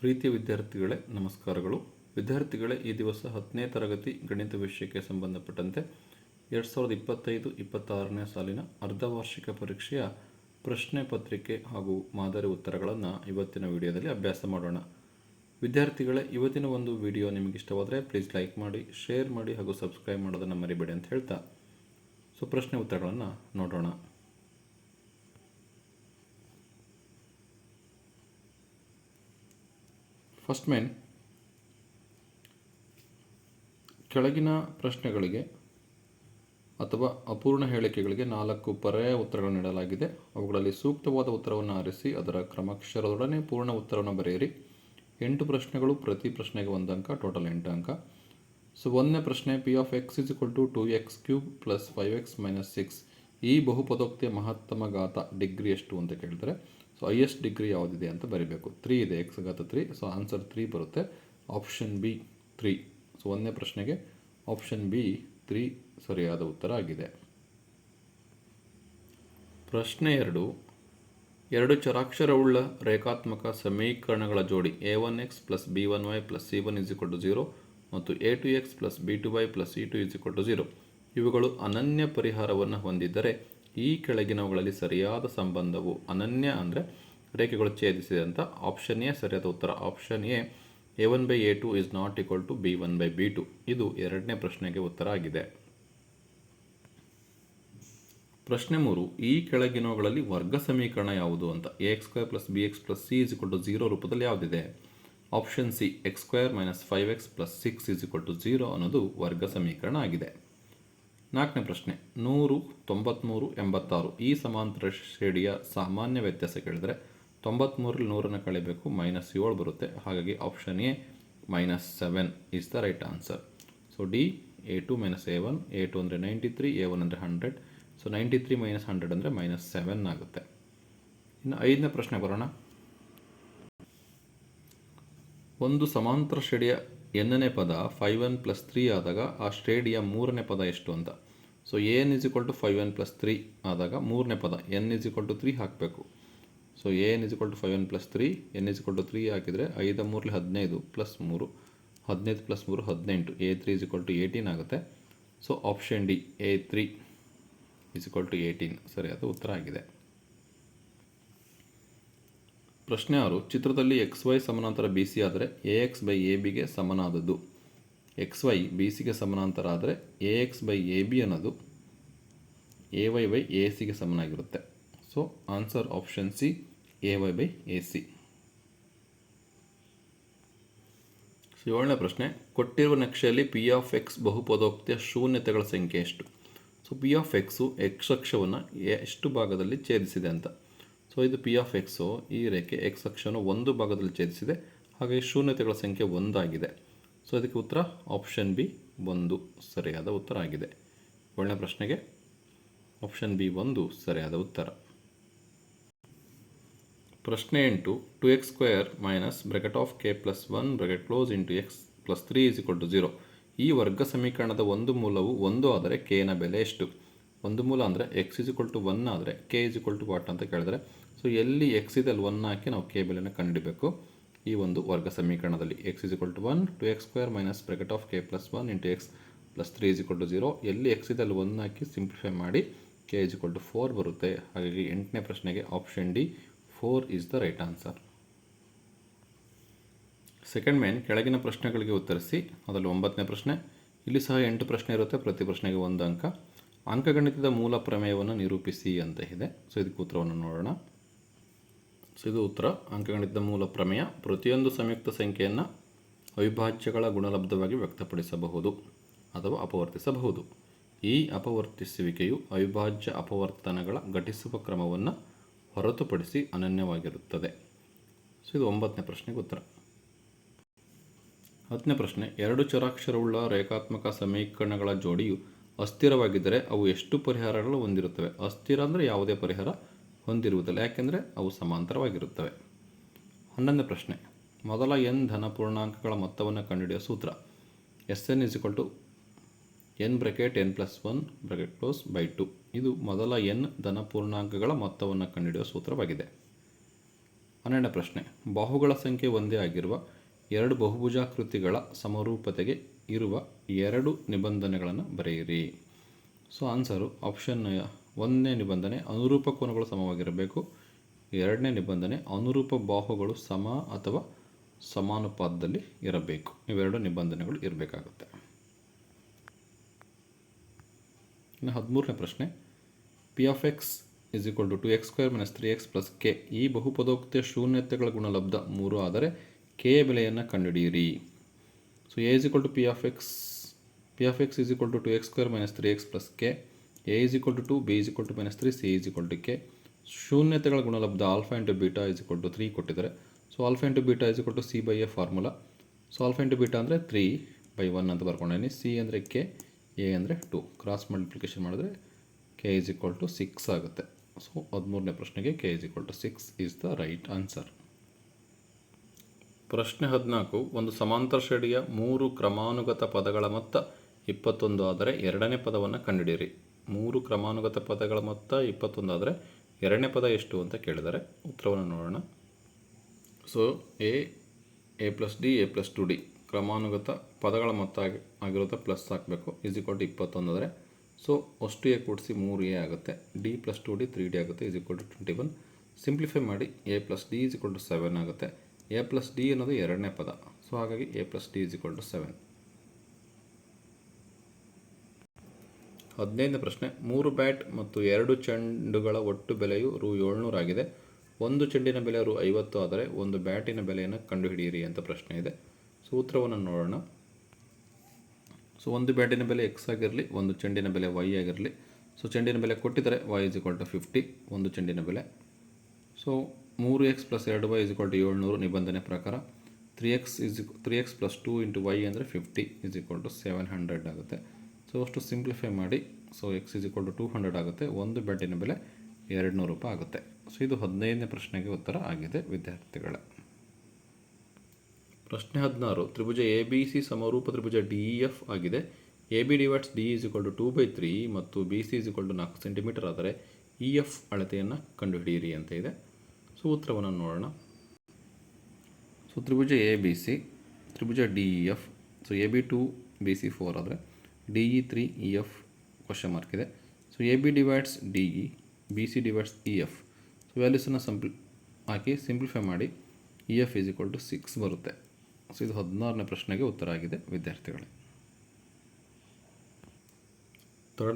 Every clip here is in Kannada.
ಪ್ರೀತಿಯ ವಿದ್ಯಾರ್ಥಿಗಳೇ, ನಮಸ್ಕಾರಗಳು. ವಿದ್ಯಾರ್ಥಿಗಳೇ, ಈ ದಿವಸ ಹತ್ತನೇ ತರಗತಿ ಗಣಿತ ವಿಷಯಕ್ಕೆ ಸಂಬಂಧಪಟ್ಟಂತೆ ಎರಡು ಸಾವಿರದ ಇಪ್ಪತ್ತೈದು, ಇಪ್ಪತ್ತಾರನೇ ಸಾಲಿನ ಅರ್ಧವಾರ್ಷಿಕ ಪರೀಕ್ಷೆಯ ಪ್ರಶ್ನೆ ಪತ್ರಿಕೆ ಹಾಗೂ ಮಾದರಿ ಉತ್ತರಗಳನ್ನು ಇವತ್ತಿನ ವಿಡಿಯೋದಲ್ಲಿ ಅಭ್ಯಾಸ ಮಾಡೋಣ. ವಿದ್ಯಾರ್ಥಿಗಳೇ, ಇವತ್ತಿನ ಒಂದು ವಿಡಿಯೋ ನಿಮಗೆ ಇಷ್ಟವಾದರೆ ಪ್ಲೀಸ್ ಲೈಕ್ ಮಾಡಿ ಶೇರ್ ಮಾಡಿ ಹಾಗೂ ಸಬ್ಸ್ಕ್ರೈಬ್ ಮಾಡೋದನ್ನು ಮರಿಬೇಡಿ ಅಂತ ಹೇಳ್ತಾ. ಸೊ ಪ್ರಶ್ನೆ ಉತ್ತರಗಳನ್ನು ನೋಡೋಣ. ಫಸ್ಟ್ ಮೇನ್ ಕೆಳಗಿನ ಪ್ರಶ್ನೆಗಳಿಗೆ ಅಥವಾ ಅಪೂರ್ಣ ಹೇಳಿಕೆಗಳಿಗೆ ನಾಲ್ಕು ಪರ್ಯಾಯ ಉತ್ತರಗಳನ್ನು ನೀಡಲಾಗಿದೆ. ಅವುಗಳಲ್ಲಿ ಸೂಕ್ತವಾದ ಉತ್ತರವನ್ನು ಆರಿಸಿ, ಅದರ ಕ್ರಮಾಕ್ಷರದೊಡನೆ ಪೂರ್ಣ ಉತ್ತರವನ್ನು ಬರೆಯಿರಿ. ಎಂಟು ಪ್ರಶ್ನೆಗಳು ಪ್ರತಿ ಪ್ರಶ್ನೆಗೆ ಒಂದು ಅಂಕ ಟೋಟಲ್ ಎಂಟು ಅಂಕ. ಸೊ, ಒಂದನೇ ಪ್ರಶ್ನೆ P of X is equal to two X cube plus five X minus six ಈ ಬಹುಪದೋಕ್ತಿಯ ಮಹತ್ತಮ ಘಾತ ಡಿಗ್ರಿ ಎಷ್ಟು ಅಂತ ಕೇಳಿದರೆ ಸೊ ಹೈಯೆಸ್ಟ್ ಡಿಗ್ರಿ ಯಾವುದಿದೆ ಅಂತ ಬರೀಬೇಕು. ತ್ರೀ ಇದೆ ಎಕ್ಸ್ ಘಾತ ತ್ರೀ ಸೊ ಆನ್ಸರ್ ತ್ರೀ ಬರುತ್ತೆ. ಆಪ್ಷನ್ ಬಿ ತ್ರೀ ಸೊ ಒಂದನೇ ಪ್ರಶ್ನೆಗೆ ಆಪ್ಷನ್ ಬಿ ತ್ರೀ ಸರಿಯಾದ ಉತ್ತರ ಆಗಿದೆ. ಪ್ರಶ್ನೆ ಎರಡು. ಎರಡು ಚರಾಕ್ಷರವುಳ್ಳ ರೇಖಾತ್ಮಕ ಸಮೀಕರಣಗಳ ಜೋಡಿ A one X plus B one Y plus C one is to zero ಮತ್ತು A two X plus B two Y plus C two is to zero ಇವುಗಳು ಅನನ್ಯ ಪರಿಹಾರವನ್ನು ಹೊಂದಿದ್ದರೆ ಈ ಕೆಳಗಿನವುಗಳಲ್ಲಿ ಸರಿಯಾದ ಸಂಬಂಧವು ಅನನ್ಯ ಅಂದರೆ ರೇಖೆಗಳು ಛೇದಿಸಿದೆ ಅಂತ ಆಪ್ಷನ್ ಎ ಸರಿಯಾದ ಉತ್ತರ. Option A A one by A two is not equal to B one by B two ಇದು ಎರಡನೇ ಪ್ರಶ್ನೆಗೆ ಉತ್ತರ ಆಗಿದೆ. ಪ್ರಶ್ನೆ ಮೂರು, ಈ ಕೆಳಗಿನವುಗಳಲ್ಲಿ ವರ್ಗ ಸಮೀಕರಣ ಯಾವುದು ಅಂತ? A X square plus B X plus C is equal to zero ರೂಪದಲ್ಲಿ ಯಾವುದಿದೆ? Option C X square minus five X plus six is equal to zero ಅನ್ನೋದು ವರ್ಗ ಸಮೀಕರಣ ಆಗಿದೆ. ನಾಲ್ಕನೇ ಪ್ರಶ್ನೆ, ನೂರು ತೊಂಬತ್ತ್ಮೂರು ಎಂಬತ್ತಾರು. ಈ ಸಮಾಂತರ ಶ್ರೇಣಿಯ ಸಾಮಾನ್ಯ ವ್ಯತ್ಯಾಸ ಕೇಳಿದರೆ ತೊಂಬತ್ತ್ಮೂರಲ್ಲಿ ನೂರನ್ನು ಕಳಿಬೇಕು, ಮೈನಸ್ ಏಳು ಬರುತ್ತೆ. ಹಾಗಾಗಿ option A minus seven is the right answer so D A two minus A one A two ಅಂದರೆ ನೈಂಟಿ ತ್ರೀ ಎ ಒನ್ ಅಂದರೆ hundred so ninety three minus hundred ಅಂದರೆ ಮೈನಸ್ ಸೆವೆನ್ ಆಗುತ್ತೆ. ಇನ್ನು ಐದನೇ ಪ್ರಶ್ನೆ ಬರೋಣ. ಒಂದು ಸಮಾಂತರ ಶ್ರೇಣಿಯ ಎನ್ನನೇ ಪದ ಫೈವ್ ಒನ್ ಪ್ಲಸ್ ತ್ರೀ ಆದಾಗ ಆ ಶ್ರೇಣಿಯ ಮೂರನೇ ಪದ ಎಷ್ಟು ಅಂತ. So N is equal to five N plus three ಆದಾಗ ಮೂರನೇ ಪದ N is equal to three ಹಾಕಬೇಕು. So N is equal to five N plus three N is equal to three ಹಾಕಿದರೆ ಐದು ಮೂರಲ್ಲಿ ಹದಿನೈದು ಪ್ಲಸ್ ಮೂರು, ಹದಿನೈದು ಪ್ಲಸ್ ಮೂರು ಹದಿನೆಂಟು A three is equal to eighteen ಆಗುತ್ತೆ. So option D A three is equal to eighteen ಸರಿಯಾದ ಉತ್ತರ ಆಗಿದೆ. ಪ್ರಶ್ನೆ ಆರು, ಚಿತ್ರದಲ್ಲಿ ಎಕ್ಸ್ ವೈ ಸಮಾನಾಂತರ ಬಿ ಸಿ ಆದರೆ ಎ ಎಕ್ಸ್ ಬೈ ಎ ಬಿಗೆ ಸಮನಾದದ್ದು. ಎಕ್ಸ್ ವೈ ಬಿ ಸಿಗೆ ಸಮಾನಾಂತರ ಆದರೆ A X by A B ಅನ್ನೋದು ಎ ವೈ ಬೈ ಎ ಸಿಗೆ ಸಮನಾಗಿರುತ್ತೆ. So answer option C A Y by A C so ಏಳನೇ ಪ್ರಶ್ನೆ, ಕೊಟ್ಟಿರುವ ನಕ್ಷೆಯಲ್ಲಿ ಪಿ ಆಫ್ ಎಕ್ಸ್ ಬಹುಪದೋಕ್ತಿಯ ಶೂನ್ಯತೆಗಳ ಸಂಖ್ಯೆ ಎಷ್ಟು? So P of X X ಅಕ್ಷವನ್ನು ಎಷ್ಟು ಭಾಗದಲ್ಲಿ ಛೇದಿಸಿದೆ ಅಂತ. ಸೊ ಇದು ಪಿ ಆಫ್ ಎಕ್ಸು ಈ ರೇಖೆ ಎಕ್ಸ್ ಅಕ್ಷವನ್ನು ಒಂದು ಭಾಗದಲ್ಲಿ ಛೇದಿಸಿದೆ. ಹಾಗೆ ಶೂನ್ಯತೆಗಳ ಸಂಖ್ಯೆ ಒಂದಾಗಿದೆ. ಸೊ ಇದಕ್ಕೆ ಉತ್ತರ ಆಪ್ಷನ್ ಬಿ ಒಂದು ಸರಿಯಾದ ಉತ್ತರ ಆಗಿದೆ. ಒಳ್ಳೆ ಪ್ರಶ್ನೆಗೆ ಆಪ್ಷನ್ ಬಿ ಒಂದು ಸರಿಯಾದ ಉತ್ತರ. ಪ್ರಶ್ನೆ ಎಂಟು two X square minus bracket of K plus one bracket close into X plus three is equal to zero ಈ ವರ್ಗ ಸಮೀಕರಣದ ಒಂದು ಮೂಲವು ಒಂದು ಆದರೆ ಕೆನ ಬೆಲೆ ಎಷ್ಟು? ಒಂದು ಮೂಲ ಅಂದರೆ X is equal to one ಆದರೆ K is equal to what ಅಂತ ಕೇಳಿದ್ರೆ. ಸೊ ಎಲ್ಲಿ ಎಕ್ಸ್ ಇದೆ ಅಲ್ಲಿ ಒನ್ ಹಾಕಿ ನಾವು ಕೆ ಬೆಲೆನ ಕಂಡುಹಿಡಬೇಕು ಈ ಒಂದು ವರ್ಗ ಸಮೀಕರಣದಲ್ಲಿ X is equal to one two X square minus bracket of K plus one into X plus three is equal to zero ಎಲ್ಲಿ ಎಕ್ಸ್ ಇದೆ ಅಲ್ಲಿ ಒನ್ ಹಾಕಿ ಸಿಂಪ್ಲಿಫೈ ಮಾಡಿ K is equal to four ಬರುತ್ತೆ. ಹಾಗಾಗಿ ಎಂಟನೇ ಪ್ರಶ್ನೆಗೆ option D four is the right answer second main ಕೆಳಗಿನ ಪ್ರಶ್ನೆಗಳಿಗೆ ಉತ್ತರಿಸಿ. ಅದರಲ್ಲಿ ಒಂಬತ್ತನೇ ಪ್ರಶ್ನೆ. ಇಲ್ಲಿ ಸಹ ಎಂಟು ಪ್ರಶ್ನೆ ಇರುತ್ತೆ, ಪ್ರತಿ ಪ್ರಶ್ನೆಗೆ ಒಂದು ಅಂಕ. ಅಂಕಗಣಿತದ ಮೂಲ ಪ್ರಮೇಯವನ್ನು ನಿರೂಪಿಸಿ ಅಂತ ಇದೆ. ಸೊ ಇದಕ್ಕೆ ಉತ್ತರವನ್ನು ನೋಡೋಣ. ಇದು ಉತ್ತರ, ಅಂಕಗಣಿತದ ಮೂಲ ಪ್ರಮೇಯ, ಪ್ರತಿಯೊಂದು ಸಂಯುಕ್ತ ಸಂಖ್ಯೆಯನ್ನು ಅವಿಭಾಜ್ಯಗಳ ಗುಣಲಬ್ಧವಾಗಿ ವ್ಯಕ್ತಪಡಿಸಬಹುದು ಅಥವಾ ಅಪವರ್ತಿಸಬಹುದು. ಈ ಅಪವರ್ತಿಸುವಿಕೆಯು ಅವಿಭಾಜ್ಯ ಅಪವರ್ತನಗಳ ಘಟಿಸುವ ಕ್ರಮವನ್ನು ಹೊರತುಪಡಿಸಿ ಅನನ್ಯವಾಗಿರುತ್ತದೆ. ಸೊ, ಇದು ಒಂಬತ್ತನೇ ಪ್ರಶ್ನೆಗೆ ಉತ್ತರ. ಹತ್ತನೇ ಪ್ರಶ್ನೆ, ಎರಡು ಚರಾಕ್ಷರವುಳ್ಳ ರೇಖಾತ್ಮಕ ಸಮೀಕರಣಗಳ ಜೋಡಿಯು ಅಸ್ಥಿರವಾಗಿದ್ದರೆ ಅವು ಎಷ್ಟು ಪರಿಹಾರಗಳು ಹೊಂದಿರುತ್ತವೆ? ಅಸ್ಥಿರ ಅಂದರೆ ಯಾವುದೇ ಪರಿಹಾರ ಹೊಂದಿರುವುದಿಲ್ಲ. ಯಾಕೆಂದರೆ ಅವು ಸಮಾಂತರವಾಗಿರುತ್ತವೆ. ಹನ್ನೊಂದನೇ ಪ್ರಶ್ನೆ. ಮೊದಲ ಎನ್ ಧನ ಪೂರ್ಣಾಂಕಗಳ ಮೊತ್ತವನ್ನು ಕಂಡುಹಿಡಿಯುವ ಸೂತ್ರ. S N is equal to N bracket N plus one bracket close by two. ಇದು ಮೊದಲ ಎನ್ ಧನ ಪೂರ್ಣಾಂಕಗಳ ಮೊತ್ತವನ್ನು ಕಂಡುಹಿಡಿಯುವ ಸೂತ್ರವಾಗಿದೆ. ಹನ್ನೆರಡನೇ ಪ್ರಶ್ನೆ. ಬಾಹುಗಳ ಸಂಖ್ಯೆ ಒಂದೇ ಆಗಿರುವ ಎರಡು ಬಹುಭುಜಾಕೃತಿಗಳ ಸಮರೂಪತೆಗೆ ಇರುವ ಎರಡು ನಿಬಂಧನೆಗಳನ್ನು ಬರೆಯಿರಿ. ಸೊ ಆನ್ಸರು ಆಪ್ಷನ್ ಒಂದನೇ ನಿಬಂಧನೆ ಅನುರೂಪ ಕೋನಗಳು ಸಮವಾಗಿರಬೇಕು. ಎರಡನೇ ನಿಬಂಧನೆ ಅನುರೂಪ ಬಾಹುಗಳು ಸಮ ಅಥವಾ ಸಮಾನುಪಾತದಲ್ಲಿ ಇರಬೇಕು. ಇವೆರಡು ನಿಬಂಧನೆಗಳು ಇರಬೇಕಾಗುತ್ತೆ. ಇನ್ನು ಹದಿಮೂರನೇ ಪ್ರಶ್ನೆ. P of X is equal to two X square minus three X plus K ಈ ಬಹುಪದೋಕ್ತಿಯ ಶೂನ್ಯತೆಗಳ ಗುಣಲಬ್ಧ ಮೂರು ಆದರೆ ಕೆ ಬೆಲೆಯನ್ನು ಕಂಡುಹಿಡಿಯಿರಿ. So A is equal to P of X P of X is equal to two X square minus three X plus K A is equal to two B is equal to minus three C is equal to K ಶೂನ್ಯತೆಗಳ ಗುಣಲಬ್ಧ alpha into beta is equal to three ಕೊಟ್ಟಿದ್ದಾರೆ. So alpha into beta is equal to C by A formula so alpha into beta ಅಂದರೆ ತ್ರೀ ಬೈ ಒನ್ ಅಂತ ಬರ್ಕೊಂಡಿದ್ದೀನಿ ಸಿ ಅಂದರೆ ಕೆ ಎ ಅಂದರೆ ಟು ಕ್ರಾಸ್ ಮಲ್ಟಿಪ್ಲಿಕೇಶನ್ ಮಾಡಿದ್ರೆ K is equal to six ಆಗುತ್ತೆ. ಸೊ ಹದಿಮೂರನೇ ಪ್ರಶ್ನೆಗೆ K is equal to six is the right answer ಪ್ರಶ್ನೆ ಹದಿನಾಲ್ಕು, ಒಂದು ಸಮಾಂತರ ಶ್ರೇಣಿಯ ಮೂರು ಕ್ರಮಾನುಗತ ಪದಗಳ ಮೊತ್ತ ಇಪ್ಪತ್ತೊಂದು ಆದರೆ ಎರಡನೇ ಪದವನ್ನು ಕಂಡುಹಿಡಿಯಿರಿ. ಮೂರು ಕ್ರಮಾನುಗತ ಪದಗಳ ಮೊತ್ತ ಇಪ್ಪತ್ತೊಂದು ಆದರೆ ಎರಡನೇ ಪದ ಎಷ್ಟು ಅಂತ ಕೇಳಿದರೆ ಉತ್ತರವನ್ನು ನೋಡೋಣ. So A A plus D A plus two D ಕ್ರಮಾನುಗತ ಪದಗಳ ಮೊತ್ತ ಆಗಿ ಆಗಿರುತ್ತೆ ಪ್ಲಸ್ ಹಾಕಬೇಕು. ಇಸ್ ಈಕ್ವಲ್ ಟು ಇಪ್ಪತ್ತೊಂದು ಸೊ ಅಷ್ಟು ಎ ಕೂಡಿಸಿ ಮೂರು ಎ ಆಗುತ್ತೆ. D plus two D three D ಆಗುತ್ತೆ. Is equal to twenty one simplify ಮಾಡಿ A plus D is equal to seven ಆಗುತ್ತೆ. ಎ ಪ್ಲಸ್ ಡಿ ಅನ್ನೋದು ಎರಡನೇ ಪದ. ಸೊ ಹಾಗಾಗಿ A plus D is equal to seven ಹದಿನೈದನೇ ಪ್ರಶ್ನೆ. ಮೂರು ಬ್ಯಾಟ್ ಮತ್ತು ಎರಡು ಚೆಂಡುಗಳ ಒಟ್ಟು ಬೆಲೆಯು ರು ಏಳ್ನೂರಾಗಿದೆ ಒಂದು ಚೆಂಡಿನ ಬೆಲೆ ರು ಐವತ್ತು ಆದರೆ ಒಂದು ಬ್ಯಾಟಿನ ಬೆಲೆಯನ್ನು ಕಂಡುಹಿಡಿಯಿರಿ ಅಂತ ಪ್ರಶ್ನೆ ಇದೆ. ಸೂತ್ರವನ್ನು ನೋಡೋಣ. ಸೊ, ಒಂದು ಬ್ಯಾಟಿನ ಬೆಲೆ ಎಕ್ಸ್ ಆಗಿರಲಿ, ಒಂದು ಚೆಂಡಿನ ಬೆಲೆ ವೈ ಆಗಿರಲಿ. ಸೊ, ಚೆಂಡಿನ ಬೆಲೆ ಕೊಟ್ಟಿದ್ದಾರೆ Y is equal to fifty, ಒಂದು ಚೆಂಡಿನ ಬೆಲೆ. ಸೊ, ಮೂರು ಎಕ್ಸ್ ಪ್ಲಸ್ ಎರಡು ವೈ ಇಸ್ ಈಕ್ವಲ್ ಟು ಏಳ್ನೂರು ನಿಬಂಧನೆ ಪ್ರಕಾರ. Three X is three X plus two into Y ಅಂದರೆ fifty is equal to seven hundred ಆಗುತ್ತೆ. ಸೊ ಅಷ್ಟು ಸಿಂಪ್ಲಿಫೈ ಮಾಡಿ. So X is equal to two hundred ಆಗುತ್ತೆ. ಒಂದು ಬೆಡ್ಡಿನ ಬೆಲೆ ಎರಡು ನೂರು ರೂಪಾಯಿ ಆಗುತ್ತೆ. ಸೊ ಇದು ಹದಿನೈದನೇ ಪ್ರಶ್ನೆಗೆ ಉತ್ತರ ಆಗಿದೆ ವಿದ್ಯಾರ್ಥಿಗಳ. ಪ್ರಶ್ನೆ ಹದಿನಾರು. ತ್ರಿಭುಜ ಎ ಬಿ ಸಿ ಸಮರೂಪ ತ್ರಿಭುಜ ಡಿ ಇ ಎಫ್ ಆಗಿದೆ. A B divides D is equal to two by three ಮತ್ತು B C is equal to ನಾಲ್ಕು ಸೆಂಟಿಮೀಟರ್ ಆದರೆ ಇ ಎಫ್ ಅಳತೆಯನ್ನು ಕಂಡುಹಿಡಿಯಿರಿ ಅಂತ ಇದೆ. ಸೊ ಉತ್ತರವನ್ನು ನೋಡೋಣ. ಸೊ ತ್ರಿಭುಜ A B C Tribhuja D E F so A B to B C four ಆದರೆ D E three E F question mark ಇದೆ. So A B divides D E B C divides E F so ವ್ಯಾಲ್ಯೂಸನ್ನು ಸಂಪ್ಲಿ ಹಾಕಿ ಸಿಂಪ್ಲಿಫೈ ಮಾಡಿ E F is equal to six ಬರುತ್ತೆ. ಸೊ ಇದು ಹದಿನಾರನೇ ಪ್ರಶ್ನೆಗೆ ಉತ್ತರ ಆಗಿದೆ ವಿದ್ಯಾರ್ಥಿಗಳೇ.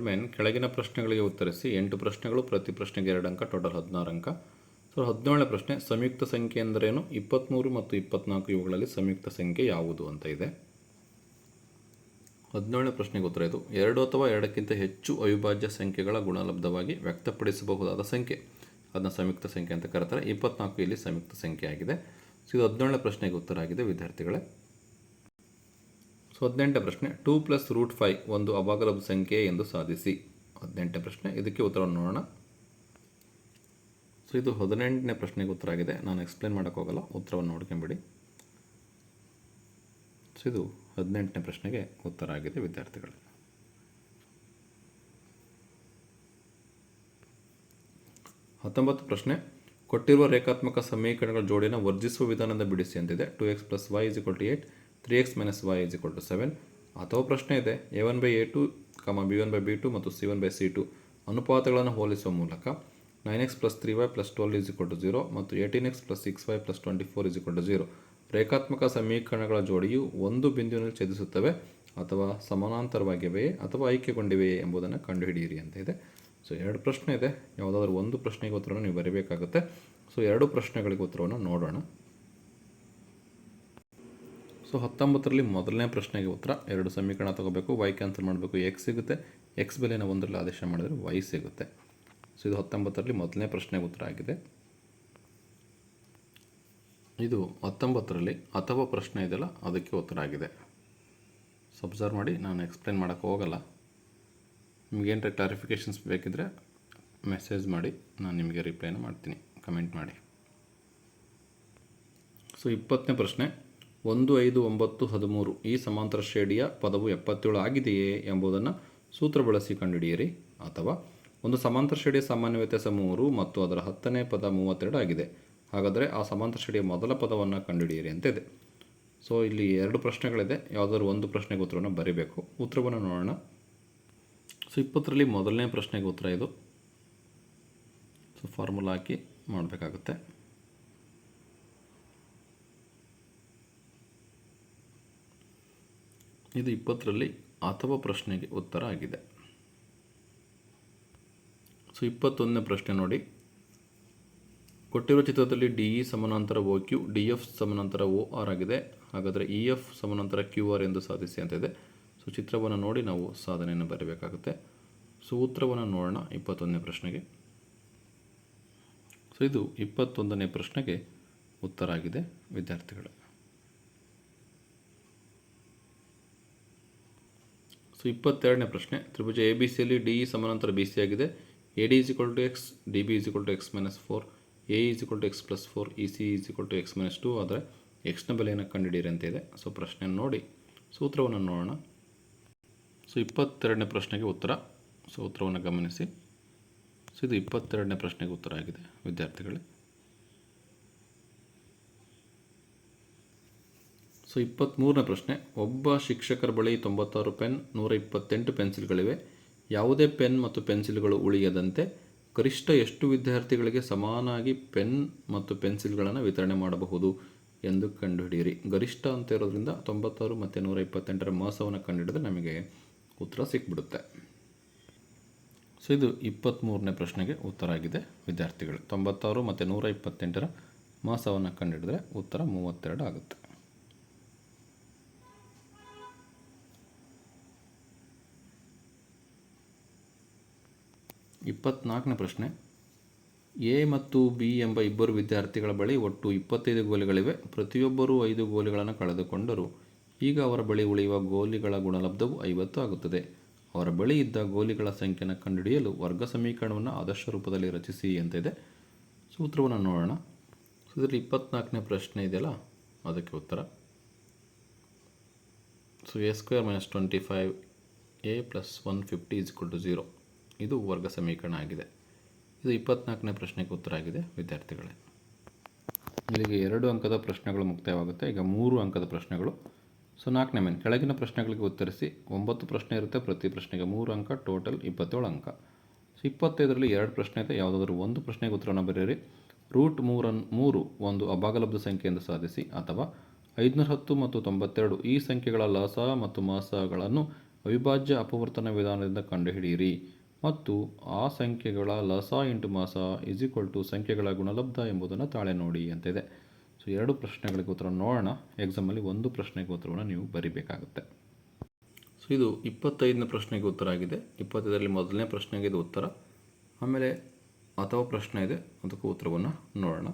ಮೇನ್ ಕೆಳಗಿನ ಪ್ರಶ್ನೆಗಳಿಗೆ ಉತ್ತರಿಸಿ ಎಂಟು ಪ್ರಶ್ನೆಗಳು, ಪ್ರತಿ ಪ್ರಶ್ನೆಗೆ ಎರಡು ಅಂಕ ಟೋಟಲ್ ಹದಿನಾರು ಅಂಕ. ಸೊ ಹದಿನೇಳನೇ ಪ್ರಶ್ನೆ, ಸಂಯುಕ್ತ ಸಂಖ್ಯೆ ಎಂದರೇನು? ಇಪ್ಪತ್ತ್ಮೂರು ಮತ್ತು ಇಪ್ಪತ್ನಾಲ್ಕು ಇವುಗಳಲ್ಲಿ ಸಂಯುಕ್ತ ಸಂಖ್ಯೆ ಯಾವುದು ಅಂತ ಇದೆ. ಹದಿನೇಳನೇ ಪ್ರಶ್ನೆಗೆ ಉತ್ತರ ಇದು. ಎರಡು ಅಥವಾ ಎರಡಕ್ಕಿಂತ ಹೆಚ್ಚು ಅವಿಭಾಜ್ಯ ಸಂಖ್ಯೆಗಳ ಗುಣಲಬ್ಧವಾಗಿ ವ್ಯಕ್ತಪಡಿಸಬಹುದಾದ ಸಂಖ್ಯೆ. ಅದನ್ನ ಸಂಯುಕ್ತ ಸಂಖ್ಯೆ ಅಂತ ಕರೀತಾರೆ. ಇಪ್ಪತ್ನಾಲ್ಕು ಇಲ್ಲಿ ಸಂಯುಕ್ತ ಸಂಖ್ಯೆ ಆಗಿದೆ. ಸೊ ಇದು ಹದಿನೇಳನೇ ಪ್ರಶ್ನೆಗೆ ಉತ್ತರ ಆಗಿದೆ, ವಿದ್ಯಾರ್ಥಿಗಳೇ. ಸೊ ಹದಿನೆಂಟನೇ ಪ್ರಶ್ನೆ, ಟೂ ಪ್ಲಸ್ ರೂಟ್ ಫೈವ್ ಒಂದು ಅಭಾಗಲಬ್ಧ ಸಂಖ್ಯೆ ಎಂದು ಸಾಧಿಸಿ. ಹದಿನೆಂಟನೇ ಪ್ರಶ್ನೆ, ಇದಕ್ಕೆ ಉತ್ತರವನ್ನು ನೋಡೋಣ. ಸೊ ಇದು ಹದಿನೆಂಟನೇ ಪ್ರಶ್ನೆಗೆ ಉತ್ತರ ಆಗಿದೆ. ನಾನು ಎಕ್ಸ್ಪ್ಲೇನ್ ಮಾಡೋಕ್ಕೋಗಲ್ಲ. ಉತ್ತರವನ್ನು ನೋಡ್ಕೊಂಬಿಡಿ. ಸೊ ಇದು ಹದಿನೆಂಟನೇ ಪ್ರಶ್ನೆಗೆ ಉತ್ತರ ಆಗಿದೆ ವಿದ್ಯಾರ್ಥಿಗಳು. ಹತ್ತೊಂಬತ್ತು ಪ್ರಶ್ನೆ, ಕೊಟ್ಟಿರುವ ರೇಖಾತ್ಮಕ ಸಮೀಕರಣಗಳ ಜೋಡಿನ ವರ್ಜಿಸುವ ವಿಧಾನದ ಬಿಡಿಸಿ ಅಂತಿದೆ. Two X plus Y is equal to eight, three X minus Y is equal to seven. ಅಥವಾ ಪ್ರಶ್ನೆ ಇದೆ, A one by A two, comma B one by B two ಮತ್ತು C one by C two ಅನುಪಾತಗಳನ್ನು ಹೋಲಿಸುವ ಮೂಲಕ nine X plus three Y plus twelve is equal to zero ಮತ್ತು eighteen X plus six Y plus twenty four is equal to zero. ರೇಖಾತ್ಮಕ ಸಮೀಕರಣಗಳ ಜೋಡಿಯು ಒಂದು ಬಿಂದುವಿನಲ್ಲಿ ಛೇದಿಸುತ್ತವೆ ಅಥವಾ ಸಮಾನಾಂತರವಾಗಿವೆಯೇ ಅಥವಾ ಐಕ್ಯಗೊಂಡಿವೆಯೇ ಎಂಬುದನ್ನು ಕಂಡುಹಿಡಿಯಿರಿ ಅಂತ ಇದೆ. ಸೊ ಎರಡು ಪ್ರಶ್ನೆ ಇದೆ. ಯಾವುದಾದ್ರೂ ಒಂದು ಪ್ರಶ್ನೆಗೆ ಉತ್ತರವನ್ನು ನೀವು ಬರೀಬೇಕಾಗುತ್ತೆ. ಸೊ ಎರಡು ಪ್ರಶ್ನೆಗಳಿಗೆ ಉತ್ತರವನ್ನು ನೋಡೋಣ. ಸೊ ಹತ್ತೊಂಬತ್ತರಲ್ಲಿ ಮೊದಲನೇ ಪ್ರಶ್ನೆಗೆ ಉತ್ತರ. ಎರಡು ಸಮೀಕರಣ ತಗೋಬೇಕು ವೈ ಕ್ಯಾನ್ಸಲ್ ಮಾಡಬೇಕು ಎಕ್ಸ್ ಸಿಗುತ್ತೆ. ಎಕ್ಸ್ ಬೆಲೆನ ಒಂದರಲ್ಲಿ ಆದೇಶ ಮಾಡಿದರೆ ವೈ ಸಿಗುತ್ತೆ. ಸೊ ಇದು ಹತ್ತೊಂಬತ್ತರಲ್ಲಿ ಮೊದಲನೇ ಪ್ರಶ್ನೆಗೆ ಉತ್ತರ ಆಗಿದೆ. ಇದು ಹತ್ತೊಂಬತ್ತರಲ್ಲಿ ಅಥವಾ ಪ್ರಶ್ನೆ ಇದೆಯಲ್ಲ, ಅದಕ್ಕೆ ಉತ್ತರ ಆಗಿದೆ. ಸಬ್ಸರ್ವ್ ಮಾಡಿ, ನಾನು ಎಕ್ಸ್ಪ್ಲೇನ್ ಮಾಡೋಕ್ಕೆ ಹೋಗಲ್ಲ. ನಿಮಗೇನರ ಕ್ಲಾರಿಫಿಕೇಷನ್ಸ್ ಬೇಕಿದ್ದರೆ ಮೆಸೇಜ್ ಮಾಡಿ, ನಾನು ನಿಮಗೆ ರಿಪ್ಲೈನ ಮಾಡ್ತೀನಿ. ಕಮೆಂಟ್ ಮಾಡಿ. ಸೊ ಇಪ್ಪತ್ತನೇ ಪ್ರಶ್ನೆ. ಒಂದು, ಐದು, ಒಂಬತ್ತು, ಹದಿಮೂರು ಈ ಸಮಾಂತರ ಶ್ರೇಣಿಯ ಪದವು ಎಪ್ಪತ್ತೇಳು ಆಗಿದೆಯೇ ಎಂಬುದನ್ನು ಸೂತ್ರ ಬಳಸಿ ಕಂಡುಹಿಡಿಯಿರಿ. ಅಥವಾ ಒಂದು ಸಮಾಂತರ ಶ್ರೇಣಿಯ ಸಾಮಾನ್ಯ ವ್ಯತ್ಯಾಸ ಮೂರು ಮತ್ತು ಅದರ ಹತ್ತನೇ ಪದ ಮೂವತ್ತೆರಡು ಆಗಿದೆ. ಹಾಗಾದರೆ ಆ ಸಮಾಂತರ ಶ್ರೇಣಿಯ ಮೊದಲ ಪದವನ್ನು ಕಂಡುಹಿಡಿಯಿರಿ ಅಂತ ಇದೆ. ಸೊ ಇಲ್ಲಿ ಎರಡು ಪ್ರಶ್ನೆಗಳಿದೆ. ಯಾವುದಾದ್ರು ಒಂದು ಪ್ರಶ್ನೆಗೆ ಉತ್ತರವನ್ನು ಬರೀಬೇಕು. ಉತ್ತರವನ್ನು ನೋಡೋಣ. ಸೊ ಇಪ್ಪತ್ತರಲ್ಲಿ ಮೊದಲನೇ ಪ್ರಶ್ನೆಗೆ ಉತ್ತರ ಇದು. ಸೊ ಫಾರ್ಮುಲಾ ಹಾಕಿ ಮಾಡಬೇಕಾಗುತ್ತೆ. ಇದು ಇಪ್ಪತ್ತರಲ್ಲಿ ಅಥವಾ ಪ್ರಶ್ನೆಗೆ ಉತ್ತರ ಆಗಿದೆ. ಸೊ ಇಪ್ಪತ್ತೊಂದನೇ ಪ್ರಶ್ನೆ ನೋಡಿ. ಕೊಟ್ಟಿರುವ ಚಿತ್ರದಲ್ಲಿ ಡಿ ಇ ಸಮಾನಾಂತರ ಒ ಕ್ಯೂ ಡಿ ಎಫ್ ಸಮಾನಾಂತರ ಒ ಆರ್ ಆಗಿದೆ. ಹಾಗಾದರೆ ಇ ಎಫ್ ಸಮಾನಾಂತರ ಕ್ಯೂ ಆರ್ ಎಂದು ಸಾಧಿಸಿ ಅಂತ ಇದೆ. ಸೊ ಚಿತ್ರವನ್ನು ನೋಡಿ ನಾವು ಸಾಧನೆಯನ್ನು ಬರೀಬೇಕಾಗುತ್ತೆ. ಸೊ ಉತ್ತರವನ್ನು ನೋಡೋಣ ಇಪ್ಪತ್ತೊಂದನೇ ಪ್ರಶ್ನೆಗೆ. ಸೊ ಇದು ಇಪ್ಪತ್ತೊಂದನೇ ಪ್ರಶ್ನೆಗೆ ಉತ್ತರ ಆಗಿದೆ, ವಿದ್ಯಾರ್ಥಿಗಳು. ಸೊ ಇಪ್ಪತ್ತೆರಡನೇ ಪ್ರಶ್ನೆ. ತ್ರಿಭುಜ ಎ ಬಿ ಸಿಯಲ್ಲಿ ಡಿ ಇ ಸಮಾನಾಂತರ ಬಿ ಸಿ ಆಗಿದೆ. A D is equal to X D B is equal to X minus four A is equal to X plus four E C is equal to X minus two ಆದರೆ ಎಕ್ಸ್ನ ಬೆಲೆಯನ್ನು ಕಂಡುಹಿಡಿಯಿರಿ ಅಂತ ಇದೆ. ಸೊ ಪ್ರಶ್ನೆಯನ್ನು ನೋಡಿ. ಸೂತ್ರವನ್ನು ನೋಡೋಣ. ಸೊ ಇಪ್ಪತ್ತೆರಡನೇ ಪ್ರಶ್ನೆಗೆ ಉತ್ತರ. ಸೊ ಉತ್ತರವನ್ನು ಗಮನಿಸಿ. ಸೊ ಇದು ಇಪ್ಪತ್ತೆರಡನೇ ಪ್ರಶ್ನೆಗೆ ಉತ್ತರ ಆಗಿದೆ, ವಿದ್ಯಾರ್ಥಿಗಳೇ. ಸೊ ಇಪ್ಪತ್ತ್ಮೂರನೇ ಪ್ರಶ್ನೆ. ಒಬ್ಬ ಶಿಕ್ಷಕರ ಬಳಿ ತೊಂಬತ್ತಾರು ಪೆನ್, ನೂರ ಇಪ್ಪತ್ತೆಂಟು ಪೆನ್ಸಿಲ್ಗಳಿವೆ. ಯಾವುದೇ ಪೆನ್ ಮತ್ತು ಪೆನ್ಸಿಲ್ಗಳು ಉಳಿಯದಂತೆ ಗರಿಷ್ಠ ಎಷ್ಟು ವಿದ್ಯಾರ್ಥಿಗಳಿಗೆ ಸಮಾನಾಗಿ ಪೆನ್ ಮತ್ತು ಪೆನ್ಸಿಲ್ಗಳನ್ನು ವಿತರಣೆ ಮಾಡಬಹುದು ಎಂದು ಕಂಡುಹಿಡಿಯಿರಿ. ಗರಿಷ್ಠ ಅಂತ ಇರೋದ್ರಿಂದ ತೊಂಬತ್ತಾರು ಮತ್ತು ನೂರ ಇಪ್ಪತ್ತೆಂಟರ ಮಾಸವನ್ನು ಕಂಡುಹಿಡಿದ್ರೆ ನಮಗೆ ಉತ್ತರ ಸಿಕ್ಬಿಡುತ್ತೆ. ಸೊ, ಇದು ಇಪ್ಪತ್ತ್ಮೂರನೇ ಪ್ರಶ್ನೆಗೆ ಉತ್ತರ ಆಗಿದೆ ವಿದ್ಯಾರ್ಥಿಗಳು. ತೊಂಬತ್ತಾರು ಮತ್ತು ನೂರ ಇಪ್ಪತ್ತೆಂಟರ ಮಾಸವನ್ನು ಕಂಡುಹಿಡಿದ್ರೆ ಉತ್ತರ ಮೂವತ್ತೆರಡು ಆಗುತ್ತೆ. ಇಪ್ಪತ್ನಾಲ್ಕನೇ ಪ್ರಶ್ನೆ. ಎ ಮತ್ತು ಬಿ ಎಂಬ ಇಬ್ಬರು ವಿದ್ಯಾರ್ಥಿಗಳ ಬಳಿ ಒಟ್ಟು ಇಪ್ಪತ್ತೈದು ಗೋಲಿಗಳಿವೆ. ಪ್ರತಿಯೊಬ್ಬರೂ ಐದು ಗೋಲಿಗಳನ್ನು ಕಳೆದುಕೊಂಡರು. ಈಗ ಅವರ ಬಳಿ ಉಳಿಯುವ ಗೋಲಿಗಳ ಗುಣಲಬ್ಧವು ಐವತ್ತು ಆಗುತ್ತದೆ. ಅವರ ಬಳಿ ಇದ್ದ ಗೋಲಿಗಳ ಸಂಖ್ಯೆಯನ್ನು ಕಂಡುಹಿಡಿಯಲು ವರ್ಗ ಸಮೀಕರಣವನ್ನು ಆದರ್ಶ ರೂಪದಲ್ಲಿ ರಚಿಸಿ ಅಂತ ಇದೆ ಸೂತ್ರವನ್ನು ನೋಡೋಣ. ಸೊ ಇದರಲ್ಲಿ ಇಪ್ಪತ್ನಾಲ್ಕನೇ ಪ್ರಶ್ನೆ ಇದೆಯಲ್ಲ? ಅದಕ್ಕೆ ಉತ್ತರ. So, A square minus twenty five A plus one fifty is to zero. ಇದು ವರ್ಗ ಸಮೀಕರಣ ಆಗಿದೆ. ಇದು ಇಪ್ಪತ್ನಾಲ್ಕನೇ ಪ್ರಶ್ನೆಗೆ ಉತ್ತರ ಆಗಿದೆ, ವಿದ್ಯಾರ್ಥಿಗಳೇ. ಇಲ್ಲಿಗೆ ಎರಡು ಅಂಕದ ಪ್ರಶ್ನೆಗಳು ಮುಕ್ತಾಯವಾಗುತ್ತೆ. ಈಗ ಮೂರು ಅಂಕದ ಪ್ರಶ್ನೆಗಳು. ಸೊ ನಾಲ್ಕನೇ ಮೇನ್ ಕೆಳಗಿನ ಪ್ರಶ್ನೆಗಳಿಗೆ ಉತ್ತರಿಸಿ. ಒಂಬತ್ತು ಪ್ರಶ್ನೆ ಇರುತ್ತೆ, ಪ್ರತಿ ಪ್ರಶ್ನೆಗೆ ಮೂರು ಅಂಕ ಟೋಟಲ್ ಇಪ್ಪತ್ತೇಳು ಅಂಕ. ಸೊ ಇಪ್ಪತ್ತೈದರಲ್ಲಿ ಎರಡು ಪ್ರಶ್ನೆ ಇದೆ. ಯಾವುದಾದ್ರೂ ಒಂದು ಪ್ರಶ್ನೆಗೆ ಉತ್ತರವನ್ನು ಬರೆಯಿರಿ. ರೂಟ್ ಮೂರನ್ನು ಮೂರು ಒಂದು ಅಭಾಗಲಬ್ಧ ಸಂಖ್ಯೆಯಿಂದ ಸಾಧಿಸಿ, ಅಥವಾ ಐದುನೂರ ಹತ್ತು ಮತ್ತು ತೊಂಬತ್ತೆರಡು ಈ ಸಂಖ್ಯೆಗಳ ಲಸ ಮತ್ತು ಮಾಸಗಳನ್ನು ಅವಿಭಾಜ್ಯ ಅಪವರ್ತನ ವಿಧಾನದಿಂದ ಕಂಡುಹಿಡಿಯಿರಿ. ಮತ್ತು ಆ ಸಂಖ್ಯೆಗಳ ಲಸ ಇಂಟು ಮಾಸ ಇಸ್ ಈಕ್ವಲ್ ಟು ಸಂಖ್ಯೆಗಳ ಗುಣಲಬ್ಧ ಎಂಬುದನ್ನು ತಾಳೆ ನೋಡಿ ಅಂತ ಇದೆ ಸೊ ಎರಡು ಪ್ರಶ್ನೆಗಳಿಗೆ ಉತ್ತರ ನೋಡೋಣ. ಎಕ್ಸಾಮಲ್ಲಿ ಒಂದು ಪ್ರಶ್ನೆಗೆ ಉತ್ತರವನ್ನು ನೀವು ಬರಿಬೇಕಾಗುತ್ತೆ. ಸೊ ಇದು ಇಪ್ಪತ್ತೈದನೇ ಪ್ರಶ್ನೆಗೆ ಉತ್ತರ ಆಗಿದೆ. ಇಪ್ಪತ್ತೈದರಲ್ಲಿ ಮೊದಲನೇ ಪ್ರಶ್ನೆಗೆ ಇದು ಉತ್ತರ. ಆಮೇಲೆ ಅಥವಾ ಪ್ರಶ್ನೆ ಇದೆ, ಅದಕ್ಕೂ ಉತ್ತರವನ್ನು ನೋಡೋಣ.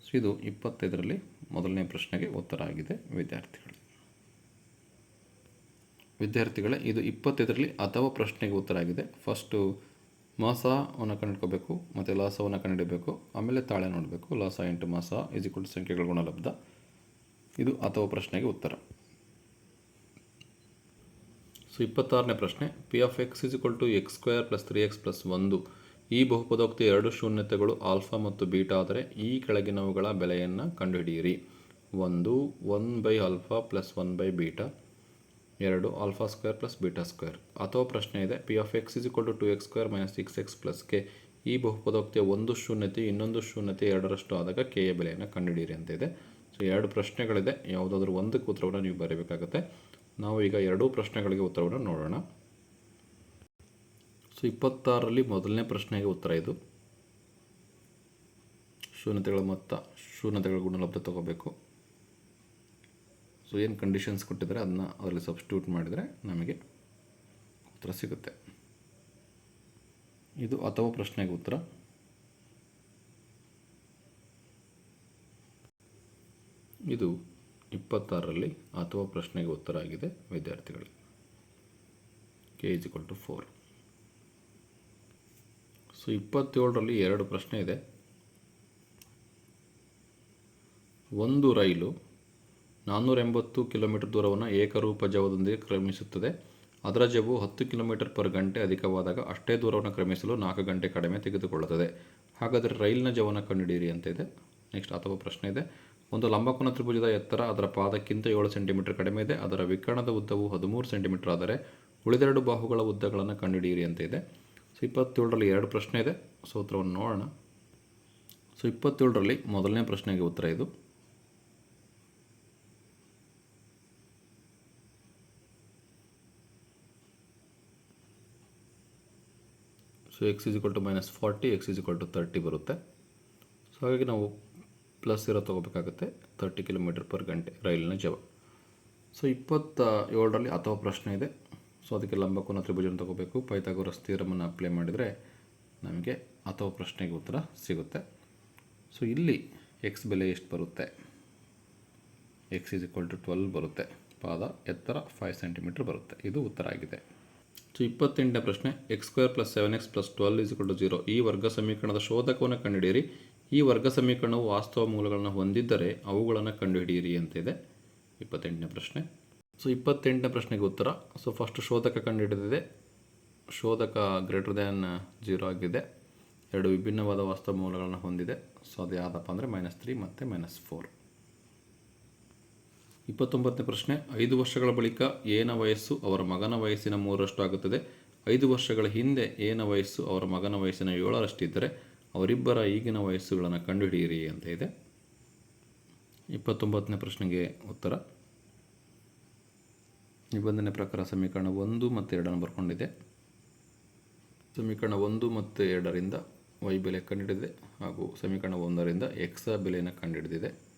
ಸೊ ಇದು ಇಪ್ಪತ್ತೈದರಲ್ಲಿ ಮೊದಲನೇ ಪ್ರಶ್ನೆಗೆ ಉತ್ತರ ಆಗಿದೆ ವಿದ್ಯಾರ್ಥಿಗಳು ವಿದ್ಯಾರ್ಥಿಗಳೇ, ಇದು ಇಪ್ಪತ್ತೈದರಲ್ಲಿ ಅಥವಾ ಪ್ರಶ್ನೆಗೆ ಉತ್ತರ ಆಗಿದೆ. ಫಸ್ಟು ಮಾಸವನ್ನು ಕಂಡುಹಿಡ್ಕೋಬೇಕು, ಮತ್ತು ಲಾಸವನ್ನು ಕಂಡುಹಿಡಬೇಕು, ಆಮೇಲೆ ತಾಳೆ ನೋಡಬೇಕು. ಲಾಸ ಎಂಟು ಮಾಸ ಈಕ್ವಲ್ ಸಂಖ್ಯೆಗಳ ಗುಣಲಬ್ಧ. ಇದು ಅಥವಾ ಪ್ರಶ್ನೆಗೆ ಉತ್ತರ. ಸೊ ಇಪ್ಪತ್ತಾರನೇ ಪ್ರಶ್ನೆ P of X is two X square plus three X plus ಒಂದು. ಈ ಬಹುಪದೋಕ್ತಿ ಎರಡು ಶೂನ್ಯತೆಗಳು ಆಲ್ಫಾ ಮತ್ತು ಬೀಟಾ ಆದರೆ ಈ ಕೆಳಗಿನವುಗಳ ಬೆಲೆಯನ್ನು ಕಂಡುಹಿಡಿಯಿರಿ. ಒಂದು one by alpha plus one by beta ಎರಡು alpha square plus beta square ಅಥವಾ ಪ್ರಶ್ನೆ ಇದೆ P of X is equal to two X square minus six X plus K ಈ ಬಹುಪದೋಕ್ತಿಯ ಒಂದು ಶೂನ್ಯತೆ, ಇನ್ನೊಂದು ಶೂನ್ಯತೆ ಎರಡರಷ್ಟು ಆದಾಗ ಕೆಯ ಬೆಲೆಯನ್ನು ಕಂಡುಹಿಡಿಯಿರಿ ಅಂತ ಇದೆ. ಸೊ ಎರಡು ಪ್ರಶ್ನೆಗಳಿದೆ, ಯಾವುದಾದ್ರೂ ಒಂದಕ್ಕೆ ಉತ್ತರವನ್ನು ನೀವು ಬರೀಬೇಕಾಗುತ್ತೆ. ನಾವು ಈಗ ಎರಡೂ ಪ್ರಶ್ನೆಗಳಿಗೆ ಉತ್ತರವನ್ನು ನೋಡೋಣ. ಸೊ ಇಪ್ಪತ್ತಾರರಲ್ಲಿ ಮೊದಲನೇ ಪ್ರಶ್ನೆಗೆ ಉತ್ತರ ಇದು. ಶೂನ್ಯತೆಗಳ ಮೊತ್ತ, ಶೂನ್ಯತೆಗಳ ಗುಣಲಬ್ಧ ತಗೋಬೇಕು. ಸೊ ಏನು ಕಂಡೀಷನ್ಸ್ ಕೊಟ್ಟಿದ್ದಾರೆ, ಅದನ್ನ ಅದರಲ್ಲಿ ಸಬ್ಸ್ಟ್ಯೂಟ್ ಮಾಡಿದರೆ ನಮಗೆ ಉತ್ತರ ಸಿಗುತ್ತೆ. ಇದು ಅಥವಾ ಪ್ರಶ್ನೆಗೆ ಉತ್ತರ? ಇದು ಇಪ್ಪತ್ತಾರರಲ್ಲಿ ಅಥವಾ ಪ್ರಶ್ನೆಗೆ ಉತ್ತರ ಆಗಿದೆ ವಿದ್ಯಾರ್ಥಿಗಳು K is equal to four so ಇಪ್ಪತ್ತೇಳರಲ್ಲಿ ಎರಡು ಪ್ರಶ್ನೆ ಇದೆ. ಒಂದು ರೈಲು ನಾನ್ನೂರ ಎಂಬತ್ತು ಕಿಲೋಮೀಟರ್ ದೂರವನ್ನು ಏಕರೂಪ ಜವದೊಂದಿಗೆ ಕ್ರಮಿಸುತ್ತದೆ. ಅದರ ಜವು ಹತ್ತು ಕಿಲೋಮೀಟರ್ ಪರ್ ಗಂಟೆ ಅಧಿಕವಾದಾಗ ಅಷ್ಟೇ ದೂರವನ್ನು ಕ್ರಮಿಸಲು ನಾಲ್ಕು ಗಂಟೆ ಕಡಿಮೆ ತೆಗೆದುಕೊಳ್ಳುತ್ತದೆ. ಹಾಗಾದರೆ ರೈಲಿನ ಜವನ ಕಂಡುಹಿಡಿಯಿರಿ ಅಂತ ಇದೆ. ನೆಕ್ಸ್ಟ್ ಅಥವಾ ಪ್ರಶ್ನೆ ಇದೆ. ಒಂದು ಲಂಬಕೋನ ತ್ರಿಭುಜದ ಎತ್ತರ ಅದರ ಪಾದಕ್ಕಿಂತ ಏಳು ಸೆಂಟಿಮೀಟರ್ ಕಡಿಮೆ ಇದೆ. ಅದರ ವಿಕರ್ಣದ ಉದ್ದವು ಹದಿಮೂರು ಸೆಂಟಿಮೀಟರ್ ಆದರೆ ಉಳಿದೆರಡು ಬಾಹುಗಳ ಉದ್ದಗಳನ್ನು ಕಂಡುಹಿಡಿಯಿರಿ ಅಂತ ಇದೆ. ಸೊ, ಇಪ್ಪತ್ತೇಳರಲ್ಲಿ ಎರಡು ಪ್ರಶ್ನೆ ಇದೆ. ಸೂತ್ರವನ್ನು ನೋಡೋಣ. ಸೊ, ಇಪ್ಪತ್ತೇಳರಲ್ಲಿ ಮೊದಲನೇ ಪ್ರಶ್ನೆಗೆ ಉತ್ತರ ಇದು. So X is equal to minus forty X is equal to thirty ಬರುತ್ತೆ. ಸೊ ಹಾಗಾಗಿ ನಾವು ಪ್ಲಸ್ ಇರೋ ತೊಗೋಬೇಕಾಗುತ್ತೆ ತರ್ಟಿ ಕಿಲೋಮೀಟರ್ ಪರ್ ಗಂಟೆ ರೈಲಿನ ಜವ. ಸೊ ಇಪ್ಪತ್ತ ಏಳರಲ್ಲಿ ಅಥವಾ ಪ್ರಶ್ನೆ ಇದೆ. ಸೊ ಅದಕ್ಕೆ ಲಂಬಕೋನ ತ್ರಿಭುಜನ ತಗೋಬೇಕು. ಪೈಥಾಗೋರಸ್ ಥಿಯರಮನ್ನು ಅಪ್ಲೈ ಮಾಡಿದರೆ ನಮಗೆ ಅಥವಾ ಪ್ರಶ್ನೆಗೆ ಉತ್ತರ ಸಿಗುತ್ತೆ. ಸೊ ಇಲ್ಲಿ ಎಕ್ಸ್ ಬೆಲೆ ಎಷ್ಟು ಬರುತ್ತೆ? X is equal to twelve ಬರುತ್ತೆ. ಪಾದ ಎತ್ತರ ಫೈವ್ ಸೆಂಟಿಮೀಟರ್ ಬರುತ್ತೆ. ಇದು ಉತ್ತರ ಆಗಿದೆ. ಸೊ ಇಪ್ಪತ್ತೆಂಟನೇ ಪ್ರಶ್ನೆ X square plus seven X plus twelve is to zero ಈ ವರ್ಗ ಸಮೀಕರಣದ ಶೋಧಕವನ್ನು ಕಂಡುಹಿಡಿಯಿರಿ. ಈ ವರ್ಗ ಸಮೀಕರಣವು ವಾಸ್ತವ ಮೂಲಗಳನ್ನು ಹೊಂದಿದ್ದರೆ ಅವುಗಳನ್ನು ಕಂಡುಹಿಡಿಯಿರಿ ಅಂತ ಇದೆ ಇಪ್ಪತ್ತೆಂಟನೇ ಪ್ರಶ್ನೆ. ಸೊ ಇಪ್ಪತ್ತೆಂಟನೇ ಪ್ರಶ್ನೆಗೆ ಉತ್ತರ. ಸೊ ಫಸ್ಟ್ ಶೋಧಕ ಕಂಡುಹಿಡಿದಿದೆ. ಶೋಧಕ ಗ್ರೇಟರ್ ದ್ಯಾನ್ ಜೀರೋ ಆಗಿದೆ. ಎರಡು ವಿಭಿನ್ನವಾದ ವಾಸ್ತವ ಮೂಲಗಳನ್ನು ಹೊಂದಿದೆ. ಸೊ ಅದು ಯಾವುದಪ್ಪ ಅಂದರೆ ಮೈನಸ್ ತ್ರೀ ಮತ್ತು ಮೈನಸ್ ಫೋರ್ ಇಪ್ಪತ್ತೊಂಬತ್ತನೇ ಪ್ರಶ್ನೆ, ಐದು ವರ್ಷಗಳ ಬಳಿಕ ಏನ ವಯಸ್ಸು ಅವರ ಮಗನ ವಯಸ್ಸಿನ ಮೂರರಷ್ಟು ಆಗುತ್ತದೆ? ಐದು ವರ್ಷಗಳ ಹಿಂದೆ ಏನ ವಯಸ್ಸು ಅವರ ಮಗನ ವಯಸ್ಸಿನ ಏಳರಷ್ಟಿದ್ದರೆ ಅವರಿಬ್ಬರ ಈಗಿನ ವಯಸ್ಸುಗಳನ್ನು ಕಂಡುಹಿಡಿಯಿರಿ ಅಂತ ಇದೆ. ಇಪ್ಪತ್ತೊಂಬತ್ತನೇ ಪ್ರಶ್ನೆಗೆ ಉತ್ತರ. ನಿಬಂಧನೆ ಪ್ರಕಾರ ಸಮೀಕರಣ ಒಂದು ಮತ್ತು ಎರಡನ್ನು ಬರ್ಕೊಂಡಿದೆ. ಸಮೀಕರಣ ಒಂದು ಮತ್ತು ಎರಡರಿಂದ ವೈ ಬೆಲೆ ಕಂಡುಹಿಡಿದಿದೆ ಹಾಗೂ ಸಮೀಕರಣ ಒಂದರಿಂದ ಎಕ್ಸ ಬೆಲೆಯನ್ನು ಕಂಡುಹಿಡಿದಿದೆ.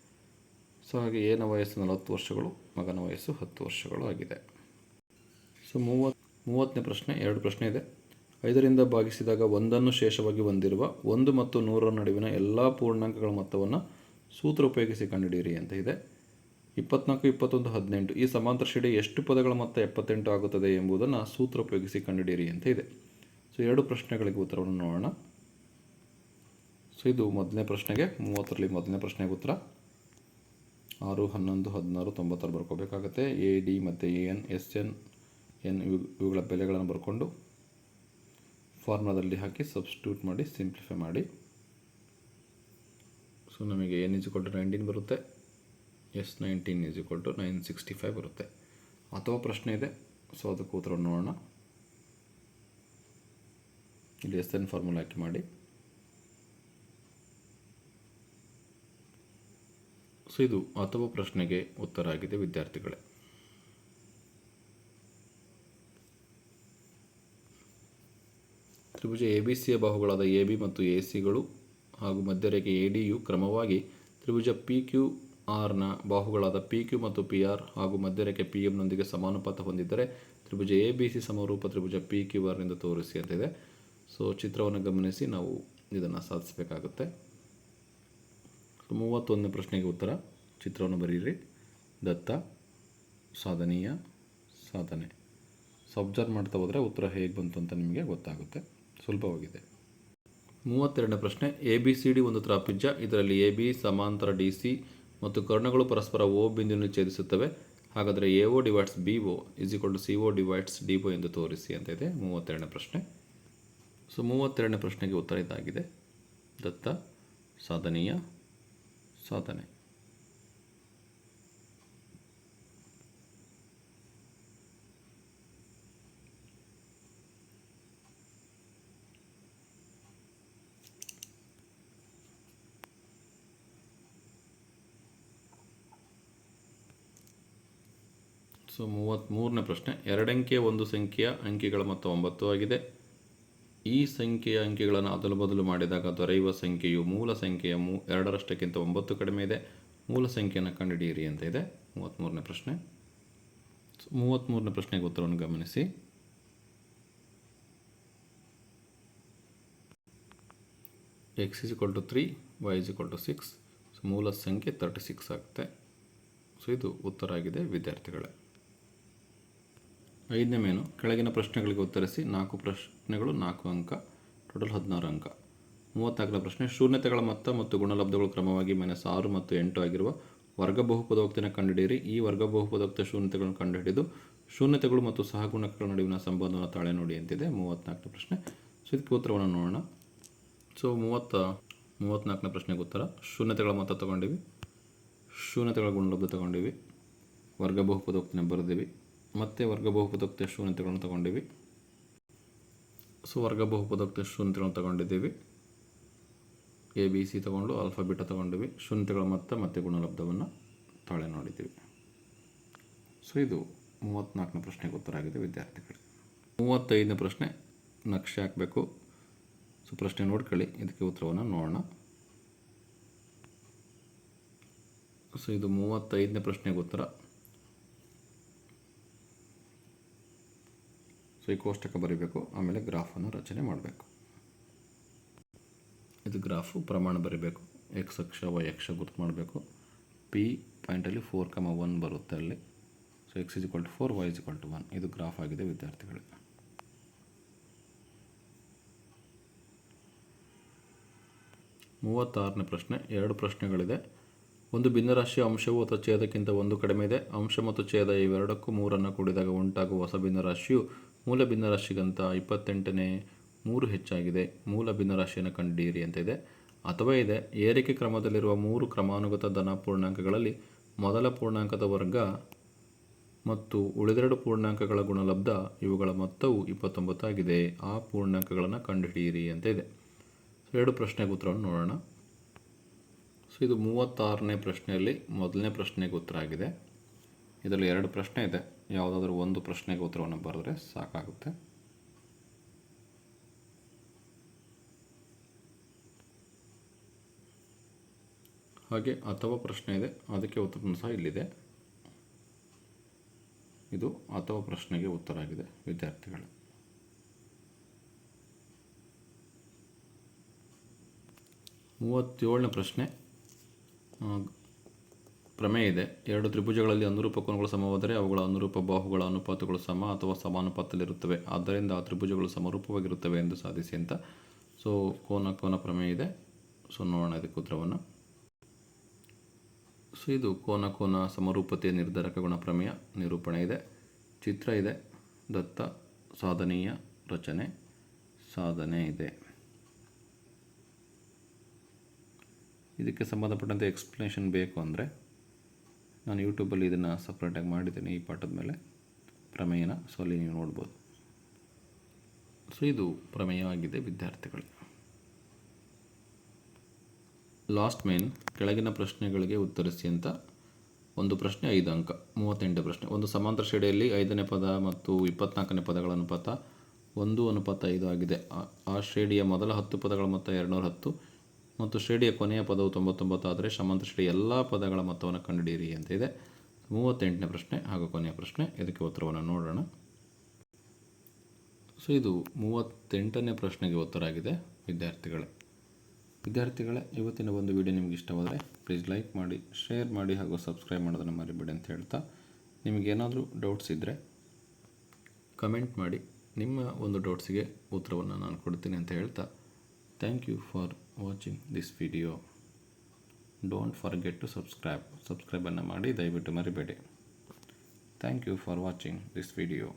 ಸೊ ಹಾಗೆ ಏನ ವಯಸ್ಸು ನಲವತ್ತು ವರ್ಷಗಳು ಮಗನ ವಯಸ್ಸು ಹತ್ತು ವರ್ಷಗಳು ಆಗಿದೆ. ಸೊ ಮೂವತ್ತು ಮೂವತ್ತನೇ ಪ್ರಶ್ನೆ, ಎರಡು ಪ್ರಶ್ನೆ ಇದೆ. ಐದರಿಂದ ಭಾಗಿಸಿದಾಗ ಒಂದನ್ನು ಶೇಷವಾಗಿ ಹೊಂದಿರುವ ಒಂದು ಮತ್ತು ನೂರರ ನಡುವಿನ ಎಲ್ಲ ಪೂರ್ಣಾಂಕಗಳ ಮೊತ್ತವನ್ನು ಸೂತ್ರ ಉಪಯೋಗಿಸಿ ಕಂಡುಹಿಡಿಯಿರಿ ಅಂತ ಇದೆ. ಇಪ್ಪತ್ನಾಲ್ಕು, ಇಪ್ಪತ್ತೊಂದು, ಹದಿನೆಂಟು ಈ ಸಮಾಂತರ ಶ್ರೇಣಿ ಎಷ್ಟು ಪದಗಳ ಮೊತ್ತ ಎಪ್ಪತ್ತೆಂಟು ಆಗುತ್ತದೆ ಎಂಬುದನ್ನು ಸೂತ್ರ ಉಪಯೋಗಿಸಿ ಕಂಡುಹಿಡಿಯಿರಿ ಅಂತ ಇದೆ. ಸೊ ಎರಡು ಪ್ರಶ್ನೆಗಳಿಗೆ ಉತ್ತರವನ್ನು ನೋಡೋಣ. ಸೊ ಇದು ಮೊದಲನೇ ಪ್ರಶ್ನೆಗೆ, ಮೂವತ್ತರಲ್ಲಿ ಮೊದಲನೇ ಪ್ರಶ್ನೆಗೆ ಉತ್ತರ. ಆರು, ಹನ್ನೊಂದು, ಹದಿನಾರು, ತೊಂಬತ್ತಾರು ಬರ್ಕೋಬೇಕಾಗತ್ತೆ. ಎ, ಡಿ ಮತ್ತು A, N, S, N N ಇವು, ಇವುಗಳ ಬೆಲೆಗಳನ್ನು ಬರ್ಕೊಂಡು ಫಾರ್ಮುಲಾದಲ್ಲಿ ಹಾಕಿ ಸಬ್ಸ್ಟ್ಯೂಟ್ ಮಾಡಿ, ಸಿಂಪ್ಲಿಫೈ ಮಾಡಿ. ಸೊ ನಮಗೆ ಎನ್ ಇಸ್ ಟು ನೈನ್ಟೀನ್ ಬರುತ್ತೆ. S nineteen is equal to nine sixty five ಬರುತ್ತೆ. ಅಥವಾ ಪ್ರಶ್ನೆ ಇದೆ, ಸೊ ಅದಕ್ಕೆ ಉತ್ತರ ನೋಡೋಣ. ಇಲ್ಲಿ ಎಸ್ ಎನ್ ಫಾರ್ಮುಲಾ ಹಾಕಿ ಮಾಡಿ. ಸೊ ಇದು ಅಥವಾ ಪ್ರಶ್ನೆಗೆ ಉತ್ತರ ಆಗಿದೆ, ವಿದ್ಯಾರ್ಥಿಗಳೇ. ತ್ರಿಭುಜ ಎ ಬಿ ಸಿಯ ಬಾಹುಗಳಾದ ಎ ಬಿ ಮತ್ತು ಎ ಸಿಗಳು ಹಾಗೂ ಮಧ್ಯರೇಖೆ ಎ ಡಿಯು ಕ್ರಮವಾಗಿ ತ್ರಿಭುಜ ಪಿ ಕ್ಯೂ ಆರ್ನ ಬಾಹುಗಳಾದ ಪಿ ಕ್ಯೂ ಮತ್ತು ಪಿ ಆರ್ ಹಾಗೂ ಮಧ್ಯರೇಖೆ ಪಿ ಎಂನೊಂದಿಗೆ ಸಮಾನುಪಾತ ಹೊಂದಿದ್ದರೆ ತ್ರಿಭುಜ ಎ ಬಿ ಸಿ ಸಮರೂಪ ತ್ರಿಭುಜ ಪಿ ಕ್ಯೂ ಆರ್ನಿಂದ ತೋರಿಸಿ ಅಂತಿದೆ ಸೊ ಚಿತ್ರವನ್ನು ಗಮನಿಸಿ ನಾವು ಇದನ್ನು ಸಾಧಿಸಬೇಕಾಗುತ್ತೆ. ಮೂವತ್ತೊಂದನೇ ಪ್ರಶ್ನೆಗೆ ಉತ್ತರ. ಚಿತ್ರವನ್ನು ಬರೀರಿ. ದತ್ತ, ಸಾಧನೀಯ, ಸಾಧನೆ. ಸೊ ಮಾಡ್ತಾ ಹೋದರೆ ಉತ್ತರ ಹೇಗೆ ಬಂತು ಅಂತ ನಿಮಗೆ ಗೊತ್ತಾಗುತ್ತೆ. ಸುಲಭವಾಗಿದೆ. ಮೂವತ್ತೆರಡನೇ ಪ್ರಶ್ನೆ, ಎ ಬಿ ಸಿ ಡಿ ಒಂದು ತ್ರಾಪಿಜ್ಯ ಇದರಲ್ಲಿ ಎ ಬಿ, ಸಮಾಂತರ ಡಿ ಸಿ ಮತ್ತು ಕರ್ಣಗಳು ಪರಸ್ಪರ ಓ ಬಿಂದುವಿನಲ್ಲಿ ಛೇದಿಸುತ್ತವೆ. ಹಾಗಾದರೆ A O divides B O is equal to C O divides D O ಎಂದು ತೋರಿಸಿ ಅಂತ ಇದೆ ಮೂವತ್ತೆರಡನೇ ಪ್ರಶ್ನೆ. ಸೊ, ಮೂವತ್ತೆರಡನೇ ಪ್ರಶ್ನೆಗೆ ಉತ್ತರ ಇದಾಗಿದೆ. ದತ್ತ, ಸಾಧನೀಯ ಸಾಧನೆ ಸೊ ಮೂವತ್ತ್ಮೂರನೇ ಪ್ರಶ್ನೆ ಎರಡಂಕಿಯ ಒಂದು ಸಂಖ್ಯೆಯ ಅಂಕಿಗಳ ಮೊತ್ತ ಒಂಬತ್ತು ಆಗಿದೆ. ಈ ಸಂಖ್ಯೆಯ ಅಂಕಿಗಳನ್ನು ಅದಲು ಬದಲು ಮಾಡಿದಾಗ ದೊರೆಯುವ ಸಂಖ್ಯೆಯು ಮೂಲ ಸಂಖ್ಯೆಯ ಮೂ ಎರಡರಷ್ಟಕ್ಕಿಂತ ಒಂಬತ್ತು ಕಡಿಮೆ ಇದೆ. ಮೂಲ ಸಂಖ್ಯೆಯನ್ನು ಕಂಡುಹಿಡಿಯಿರಿ ಅಂತ ಇದೆ. ಮೂವತ್ತ್ಮೂರನೇ ಪ್ರಶ್ನೆ. ಮೂವತ್ತ್ಮೂರನೇ ಪ್ರಶ್ನೆಗೆ ಉತ್ತರವನ್ನು ಗಮನಿಸಿ. X is equal to three Y is to six so ಮೂಲ ಸಂಖ್ಯೆ ತರ್ಟಿ ಸಿಕ್ಸ್ ಆಗುತ್ತೆ. ಸೊ ಇದು ಉತ್ತರ ಆಗಿದೆ, ವಿದ್ಯಾರ್ಥಿಗಳೇ. ಐದನೇ ಮೇನು, ಕೆಳಗಿನ ಪ್ರಶ್ನೆಗಳಿಗೆ ಉತ್ತರಿಸಿ ನಾಲ್ಕು ಪ್ರಶ್ನೆಗಳು, ನಾಲ್ಕು ಅಂಕ, ಟೋಟಲ್ ಹದಿನಾರು ಅಂಕ. ಮೂವತ್ನಾಲ್ಕನೇ ಪ್ರಶ್ನೆ, ಶೂನ್ಯತೆಗಳ ಮೊತ್ತ ಮತ್ತು ಗುಣಲಬ್ಧಗಳು ಕ್ರಮವಾಗಿ ಮೈನಸ್ ಆರು ಮತ್ತು ಎಂಟು ಆಗಿರುವ ವರ್ಗ ಬಹುಪದೋಕ್ತಿನ ಕಂಡುಹಿಡಿಯಿರಿ. ಈ ವರ್ಗ ಬಹುಪದೋಕ್ತ ಶೂನ್ಯತೆಗಳನ್ನು ಕಂಡುಹಿಡಿದು ಶೂನ್ಯತೆಗಳು ಮತ್ತು ಸಹಗುಣಕಗಳ ನಡುವಿನ ಸಂಬಂಧವನ್ನು ತಾಳೆ ನೋಡಿ ಅಂತಿದೆ. ಮೂವತ್ತ್ನಾಲ್ಕನೇ ಪ್ರಶ್ನೆ. ಸೊ, ಇದಕ್ಕೆ ಉತ್ತರವನ್ನು ನೋಡೋಣ. ಸೊ, ಮೂವತ್ತ ಮೂವತ್ತ್ನಾಲ್ಕನೇ ಪ್ರಶ್ನೆಗೆ ಉತ್ತರ. ಶೂನ್ಯತೆಗಳ ಮೊತ್ತ ತಗೊಂಡಿವಿ. ಶೂನ್ಯತೆಗಳ ಗುಣಲಬ್ಧ ತಗೊಂಡಿವಿ. ವರ್ಗ ಬಹುಪದೋಕ್ತಿನ ಬರೆದಿವಿ. ಮತ್ತೆ ವರ್ಗ ಬಹುಪದೋಕ್ತಿಯ ಶೂನ್ಯತೆಗಳನ್ನು ತಗೊಂಡಿವಿ? ಸೊ, ವರ್ಗ ಬಹುಪದೋಕ್ತಿಯ ಶೂನ್ಯತೆಗಳನ್ನು ತಗೊಂಡಿದ್ದೀವಿ? ಎ, ಬಿ, ಸಿ ತಗೊಂಡು ಆಲ್ಫಾ ಬೀಟ ತಗೊಂಡಿವಿ. ಶೂನ್ಯತೆಗಳ ಮೊತ್ತ ಮತ್ತೆ ಗುಣಲಬ್ಧವನ್ನು ತಾಳೆ ನೋಡಿದ್ದೀವಿ. ಸೊ, ಇದು ಮೂವತ್ತ್ನಾಲ್ಕನೇ ಪ್ರಶ್ನೆಗೆ ಉತ್ತರ ಆಗಿದೆ ವಿದ್ಯಾರ್ಥಿಗಳಿಗೆ. ಮೂವತ್ತೈದನೇ ಪ್ರಶ್ನೆ ನಕ್ಷೆ ಹಾಕಬೇಕು. ಸೊ, ಪ್ರಶ್ನೆ ನೋಡ್ಕೊಳ್ಳಿ. ಇದಕ್ಕೆ ಉತ್ತರವನ್ನು ನೋಡೋಣ. ಸೊ, ಇದು ಮೂವತ್ತೈದನೇ ಪ್ರಶ್ನೆಗೆ ಉತ್ತರ. ಸೊ ಈ ಕೋಷ್ಟಕ ಬರೀಬೇಕು, ಆಮೇಲೆ ಗ್ರಾಫನ್ನು ರಚನೆ ಮಾಡಬೇಕು. ಇದು ಗ್ರಾಫು, ಪ್ರಮಾಣ ಬರೀಬೇಕು. ಎಕ್ಸ್ ಅಕ್ಷ ವೈ ಅಕ್ಷ ಗುರುತು ಮಾಡಬೇಕು. ಪಿ ಪಾಯಿಂಟಲ್ಲಿ ಫೋರ್ ಕಮ ಒನ್ ಬರುತ್ತೆ ಅಲ್ಲಿ. So X is equal to four Y is equal to one ಇದು ಗ್ರಾಫ್ ಆಗಿದೆ ವಿದ್ಯಾರ್ಥಿಗಳಿಗೆ ಮೂವತ್ತಾರನೇ ಪ್ರಶ್ನೆ. ಎರಡು ಪ್ರಶ್ನೆಗಳಿದೆ. ಒಂದು ಭಿನ್ನರಾಶಿಯ ಅಂಶವು ಅಥವಾ ಛೇದಕ್ಕಿಂತ ಒಂದು ಕಡಿಮೆ ಇದೆ. ಅಂಶ ಮತ್ತು ಛೇದ ಇವೆರಡಕ್ಕೂ ಮೂರನ್ನು ಕೂಡಿದಾಗ ಉಂಟಾಗುವ ಹೊಸ ಭಿನ್ನರಾಶಿಯು ಮೂಲ ಭಿನ್ನರಾಶಿಗಿಂತ ಇಪ್ಪತ್ತೆಂಟನೇ ಮೂರು ಹೆಚ್ಚಾಗಿದೆ. ಮೂಲ ಭಿನ್ನರಾಶಿಯನ್ನು ಕಂಡುಹಿಡಿಯಿರಿ ಅಂತ ಇದೆ. ಅಥವಾ ಇದೆ, ಏರಿಕೆ ಕ್ರಮದಲ್ಲಿರುವ ಮೂರು ಕ್ರಮಾನುಗತ ಧನ ಪೂರ್ಣಾಂಕಗಳಲ್ಲಿ ಮೊದಲ ಪೂರ್ಣಾಂಕದ ವರ್ಗ ಮತ್ತು ಉಳಿದೆರಡು ಪೂರ್ಣಾಂಕಗಳ ಗುಣಲಬ್ಧ ಇವುಗಳ ಮೊತ್ತವು ಇಪ್ಪತ್ತೊಂಬತ್ತಾಗಿದೆ. ಆ ಪೂರ್ಣಾಂಕಗಳನ್ನು ಕಂಡುಹಿಡಿಯಿರಿ ಅಂತ ಇದೆ. ಸೊ ಎರಡು ಪ್ರಶ್ನೆಗೆ ಉತ್ತರವನ್ನು ನೋಡೋಣ. ಸೊ ಇದು ಮೂವತ್ತಾರನೇ ಪ್ರಶ್ನೆಯಲ್ಲಿ ಮೊದಲನೇ ಪ್ರಶ್ನೆಗೆ ಉತ್ತರ ಆಗಿದೆ. ಇದರಲ್ಲಿ ಎರಡು ಪ್ರಶ್ನೆ ಇದೆ. ಯಾವುದಾದ್ರೂ ಒಂದು ಪ್ರಶ್ನೆಗೆ ಉತ್ತರವನ್ನು ಬರೆದ್ರೆ ಸಾಕಾಗುತ್ತೆ. ಹಾಗೆ ಅಥವಾ ಪ್ರಶ್ನೆ ಇದೆ, ಅದಕ್ಕೆ ಉತ್ತರನೂ ಸಹ ಇಲ್ಲಿದೆ. ಇದು ಅಥವಾ ಪ್ರಶ್ನೆಗೆ ಉತ್ತರ ಆಗಿದೆ, ವಿದ್ಯಾರ್ಥಿಗಳು. ಮೂವತ್ತೇಳನೇ ಪ್ರಶ್ನೆ. ಪ್ರಮೇಯ ಇದೆ. ಎರಡು ತ್ರಿಭುಜಗಳಲ್ಲಿ ಅನುರೂಪ ಕೋನಗಳು ಸಮವಾದರೆ ಅವುಗಳ ಅನುರೂಪ ಬಾಹುಗಳ ಅನುಪಾತಗಳು ಸಮ ಅಥವಾ ಸಮಾನುಪಾತದಲ್ಲಿರುತ್ತವೆ. ಆದ್ದರಿಂದ ಆ ತ್ರಿಭುಜಗಳು ಸಮರೂಪವಾಗಿರುತ್ತವೆ ಎಂದು ಸಾಧಿಸಿ ಅಂತ. ಸೊ ಕೋನ ಕೋನ ಪ್ರಮೇಯ ಇದೆ. ಸೊ ನೋಡೋಣ ಇದಕ್ಕೆ ಉತ್ತರವನ್ನು. ಸೊ ಇದು ಕೋನ ಕೋನ ಸಮರೂಪತೆಯ ನಿರ್ಧಾರಕ ಗುಣ ಪ್ರಮೇಯ. ನಿರೂಪಣೆ ಇದೆ. ಚಿತ್ರ ಇದೆ. ದತ್ತ, ಸಾಧನೀಯ, ರಚನೆ, ಸಾಧನೆ ಇದೆ. ಇದಕ್ಕೆ ಸಂಬಂಧಪಟ್ಟಂತೆ ಎಕ್ಸ್ಪ್ಲನೇಷನ್ ಬೇಕು ಅಂದರೆ ನಾನು ಯೂಟ್ಯೂಬಲ್ಲಿ ಇದನ್ನು ಸಪ್ರೇಟಾಗಿ ಮಾಡಿದ್ದೇನೆ ಈ ಪಾಠದ ಮೇಲೆ. ಪ್ರಮೇಯನ. ಸೊ ಅಲ್ಲಿ ನೀವು ನೋಡ್ಬೋದು. ಸೊ ಇದು ಪ್ರಮೇಯವಾಗಿದೆ ವಿದ್ಯಾರ್ಥಿಗಳು. ಲಾಸ್ಟ್ ಮೇನ್ ಕೆಳಗಿನ ಪ್ರಶ್ನೆಗಳಿಗೆ ಉತ್ತರಿಸಿ ಅಂತ ಒಂದು ಪ್ರಶ್ನೆ, ಐದು ಅಂಕ, ಮೂವತ್ತೆಂಟು ಪ್ರಶ್ನೆ. ಒಂದು ಸಮಾಂತರ ಶ್ರೇಣಿಯಲ್ಲಿ ಐದನೇ ಪದ ಮತ್ತು ಇಪ್ಪತ್ನಾಲ್ಕನೇ ಪದಗಳ ಅನುಪಾತ ಒಂದು ಅನುಪಾತ ಐದು ಆಗಿದೆ. ಆ- ಶ್ರೇಣಿಯ ಮೊದಲ ಹತ್ತು ಪದಗಳ ಮೊತ್ತ ಎರಡುನೂರ ಹತ್ತು. ಮತ್ತು ಶ್ರೇಣಿಯ ಕೊನೆಯ ಪದವು ತೊಂಬತ್ತೊಂಬತ್ತಾದರೆ ಸಮಾಂತರ ಶ್ರೇಣಿಯ ಎಲ್ಲ ಪದಗಳ ಮೊತ್ತವನ್ನು ಕಂಡುಹಿಡಿಯಿರಿ ಅಂತ ಇದೆ. ಮೂವತ್ತೆಂಟನೇ ಪ್ರಶ್ನೆ ಹಾಗೂ ಕೊನೆಯ ಪ್ರಶ್ನೆ, ಇದಕ್ಕೆ ಉತ್ತರವನ್ನು ನೋಡೋಣ. ಸೊ, ಇದು ಮೂವತ್ತೆಂಟನೇ ಪ್ರಶ್ನೆಗೆ ಉತ್ತರ ಆಗಿದೆ, ವಿದ್ಯಾರ್ಥಿಗಳೇ. ವಿದ್ಯಾರ್ಥಿಗಳೇ, ಇವತ್ತಿನ ಒಂದು ವಿಡಿಯೋ ನಿಮಗೆ ಇಷ್ಟವಾದರೆ ಪ್ಲೀಸ್ ಲೈಕ್ ಮಾಡಿ ಶೇರ್ ಮಾಡಿ ಹಾಗೂ ಸಬ್ಸ್ಕ್ರೈಬ್ ಮಾಡೋದನ್ನು ಮರಿಬೇಡಿ ಅಂತ ಹೇಳ್ತಾ ನಿಮಗೇನಾದರೂ ಡೌಟ್ಸ್ ಇದ್ದರೆ ಕಮೆಂಟ್ ಮಾಡಿ, ನಿಮ್ಮ ಒಂದು ಡೌಟ್ಸಿಗೆ ಉತ್ತರವನ್ನು ನಾನು ಕೊಡ್ತೀನಿ ಅಂತ ಹೇಳ್ತಾ thank you for watching this video don't forget to subscribe ಸಬ್ಸ್ಕ್ರೈಬನ್ನು ಮಾಡಿ ದಯವಿಟ್ಟು ಮರಿಬೇಡಿ. Thank you for watching this video